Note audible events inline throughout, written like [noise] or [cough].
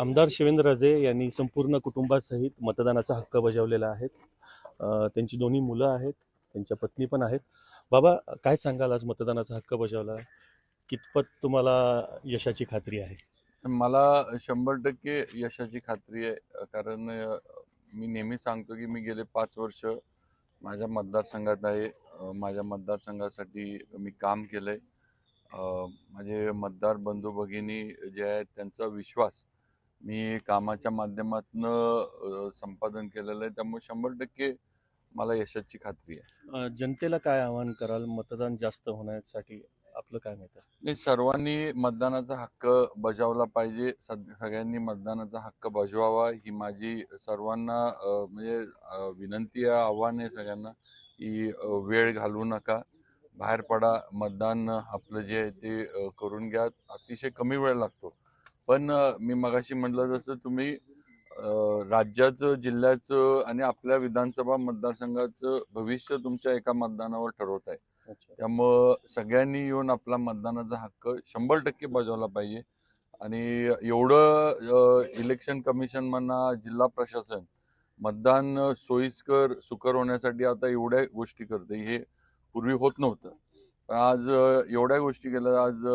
आमदार शिवेंद्रराजे यांनी संपूर्ण कुटुंबासहित मतदानाचा हक्क बजावलेला आहे. त्यांची दोन्ही मुलं आहेत त्यांच्या पत्नी पण आहेत. बाबा काय सांगाल आज मतदानाचा हक्क बजावला? कितपत तुम्हाला यशाची खात्री आहे? मला शंभर टक्के यशाची खात्री आहे कारण मी नेहमी सांगतो की मी गेले पाच वर्ष माझ्या मतदारसंघात आहे. माझ्या मतदारसंघासाठी मी काम केलं आहे माझे मतदार बंधू भगिनी जे आहेत त्यांचा विश्वास मी कामाच्या माध्यमातून संपादन केलेलं आहे. त्यामुळे शंभर टक्के मला यशाची खात्री आहे. जनतेला काय आवाहन कराल? मतदान जास्त होण्यासाठी आपलं काय नाही सर्वांनी मतदानाचा हक्क बजावला पाहिजे. सगळ्यांनी मतदानाचा हक्क बजवावा. ही माझी सर्वांना म्हणजे विनंती आहे आव्हान आहे सगळ्यांना की वेळ घालवू नका. बाहेर पडा. मतदान आपलं जे आहे ते करून घ्या. अतिशय कमी वेळ लागतो. पण मी मगाशी म्हटलं जसं तुम्ही राज्याचं जिल्ह्याचं आणि आपल्या विधानसभा मतदारसंघाचं भविष्य तुमच्या एका मतदानावर ठरवत आहे. त्यामुळं सगळ्यांनी येऊन आपला मतदानाचा हक्क शंभर टक्के बजावला पाहिजे. आणि एवढं इलेक्शन कमिशन म्हणा जिल्हा प्रशासन मतदान सोयीस्कर सुकर होण्यासाठी आता एवढ्या गोष्टी करते हे पूर्वी होत नव्हतं. पण आज एवढ्या गोष्टी केल्या आज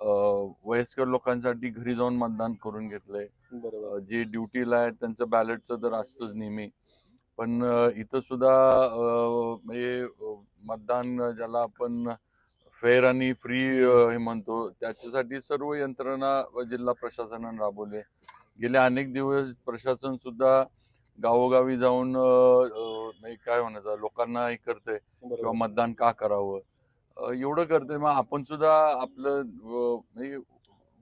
वयस्कर लोकांसाठी घरी जाऊन मतदान करून घेतलंय. जे ड्युटीला आहेत त्यांचं बॅलेटचं तर असतंच नेहमी. पण इथं सुद्धा म्हणजे मतदान ज्याला आपण फेअर आणि फ्री हे म्हणतो त्याच्यासाठी सर्व यंत्रणा जिल्हा प्रशासनाने राबवले गेले अनेक दिवस प्रशासन सुद्धा गावोगावी जाऊन म्हणजे काय म्हणायचं लोकांना हे करतंय. किंवा मतदान का करावं? एवढं करते मग आपण सुद्धा आपलं म्हणजे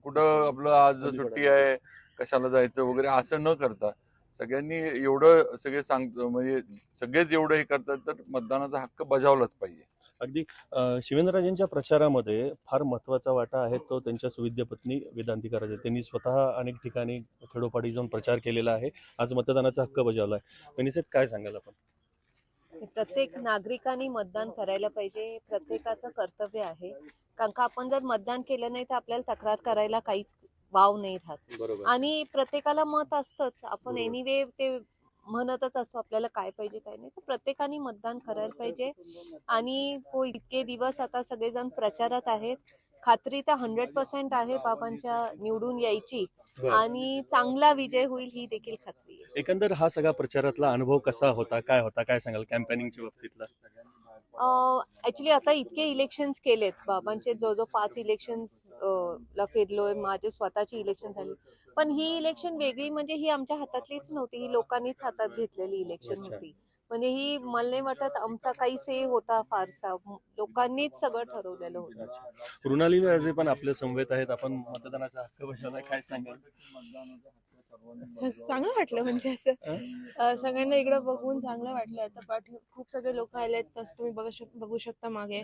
कुठं आपलं आज सुट्टी आहे कशाला जायचं वगैरे असं न करता सगळ्यांनी एवढं सगळे सांग म्हणजे सगळेच एवढं हे करतात तर मतदानाचा हक्क बजावलाच पाहिजे. अगदी शिवेंद्रराजेंच्या प्रचारामध्ये फार महत्त्वाचा वाटा आहे तो त्यांच्या सुविद्य पत्नी वेदांतिका राजे त्यांनी स्वतः अनेक ठिकाणी खेडोपाडी जाऊन प्रचार केलेला आहे. आज मतदानाचा हक्क बजावला आहे. वनिसेत काय सांगाल आपण? प्रत्येक नागरिकांनी मतदान करायला पाहिजे हे प्रत्येकाचं कर्तव्य आहे. कारण का आपण जर मतदान केलं नाही तर आपल्याला तक्रार करायला काहीच वाव नाही राहत. आणि प्रत्येकाला मत असतंच. आपण. एनिवे ते म्हणतच असतो आपल्याला काय पाहिजे काय नाही. तर प्रत्येकाने मतदान करायला पाहिजे. आणि हो इतके दिवस आता सगळेजण प्रचारात आहेत. खात्री तर हंड्रेड पर्सेंट आहे बाबांच्या निवडून यायची. आणि चांगला विजय होईल ही देखील खात्री. एकंदर हा सगळा प्रचारातला अनुभव कसा होता? काय होता? काय सांगाल कॅम्पेनिंगच्या बाबतीतला? ऍक्च्युली आता इतके इलेक्शन्स केलेत. बाबांचे जवळजवळ पाच इलेक्शन्स ला फिरलोय. माझे स्वतःची इलेक्शन झाली. पण ही इलेक्शन वेगळी म्हणजे ही आमच्या हातातलीच नव्हती. ही लोकांनीच हातात घेतलेली इलेक्शन. होती. म्हणजे ही मला नाही वाटत आमचा काही से होता फारसा. लोकांनीच सगळं ठरवलेलं होतं. मृणाली राजे पण आपल्या समवेत आहेत. आपण मतदानाचा हक्क बजावला काय सांगाल? चांगलं वाटलं म्हणजे असं अं? अं, सगळ्यांना इकडं बघून चांगलं वाटलं आता पाठी खूप सगळे लोक आलेत तसं तुम्ही बघू शक बघू शकता मागे.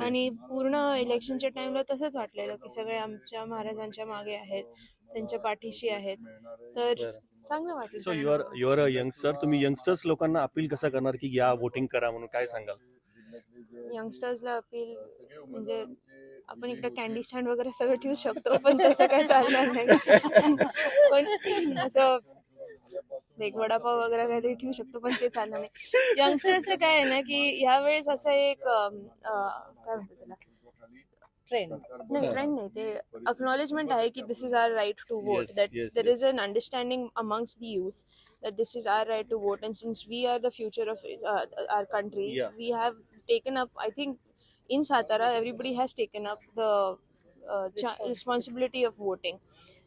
आणि पूर्ण इलेक्शनच्या टाइमला तसंच वाटलेलं की सगळे आमच्या महाराजांच्या मागे आहेत त्यांच्या पाठीशी आहेत तर. चांगलं वाटलं सो बघून. युआर अ यंगस्टर तुम्ही यंगस्टर्स लोकांना अपील कसं करणार की या वोटिंग करा म्हणून काय सांगाल यंगस्टर्सला अपील म्हणजे आपण इकडे कॅन्डी स्टँड वगैरे सगळं ठेवू शकतो [laughs] पण तसं काय चालणार नाही [laughs] [laughs] असं एक वडापाव वगैरे काहीतरी ठेवू शकतो पण ते चालणार नाही. यंगस्टर्सचं काय आहे ना की यावेळेस असं एक काय म्हणतात त्याला? ट्रेंड नाही ते अक्नॉलेजमेंट आहे की this is our right to vote that there is an understanding amongst the youth that this is our right to vote and since we are the future of our country we have taken up I think in Satara everybody has taken up the responsibility of voting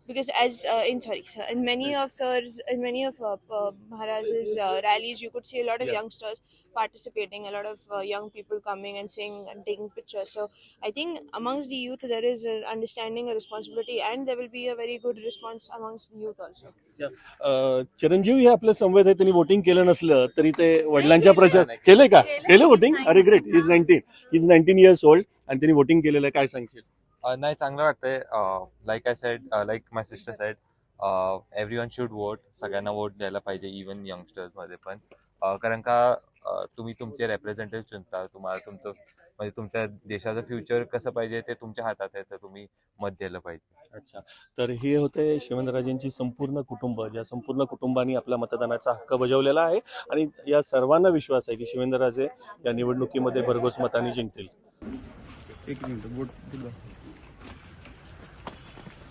because as uh, in sorry sir, in many of sirs in many of uh, uh, maharaj's uh, rallies you could see a lot of Yeah. youngsters participating a lot of uh, young people coming and saying and taking pictures so i think amongst the youth there is an understanding a responsibility and there will be a very good response amongst the youth also अ, चिरंजीव हे आपल्या समवेत आहे त्यांनी voting केलं नसलं तरी ते वडिलांच्या प्रचार केले का केलं वोटिंग अरे great is nineteen is nineteen years old आणि त्यांनी वोटिंग केलेलं आहे काय सांगशील Uh, नाही चांगलं वाटतंय. Like I said like my sister said everyone should vote सगळ्यांना वोट द्यायला पाहिजे इवन यंगस्टर्समध्ये पण. कारण का तुम्ही तुमचे रेप्रेझेंटेटिव्ह चुनता. तुम्हाला तुमचं म्हणजे तुमच्या देशाचं फ्युचर कसं पाहिजे ते तुमच्या हातात आहे तर तुम्ही मत द्यायला पाहिजे. अच्छा. तर हे होते शिवेंद्रराजेंची संपूर्ण कुटुंब ज्या संपूर्ण कुटुंबाने आपल्या मतदानाचा हक्क बजावलेला आहे. आणि या सर्वांना विश्वास आहे की शिवेंद्रराजे या निवडणुकीमध्ये भरघोस मतांनी जिंकतील. एक मिनिट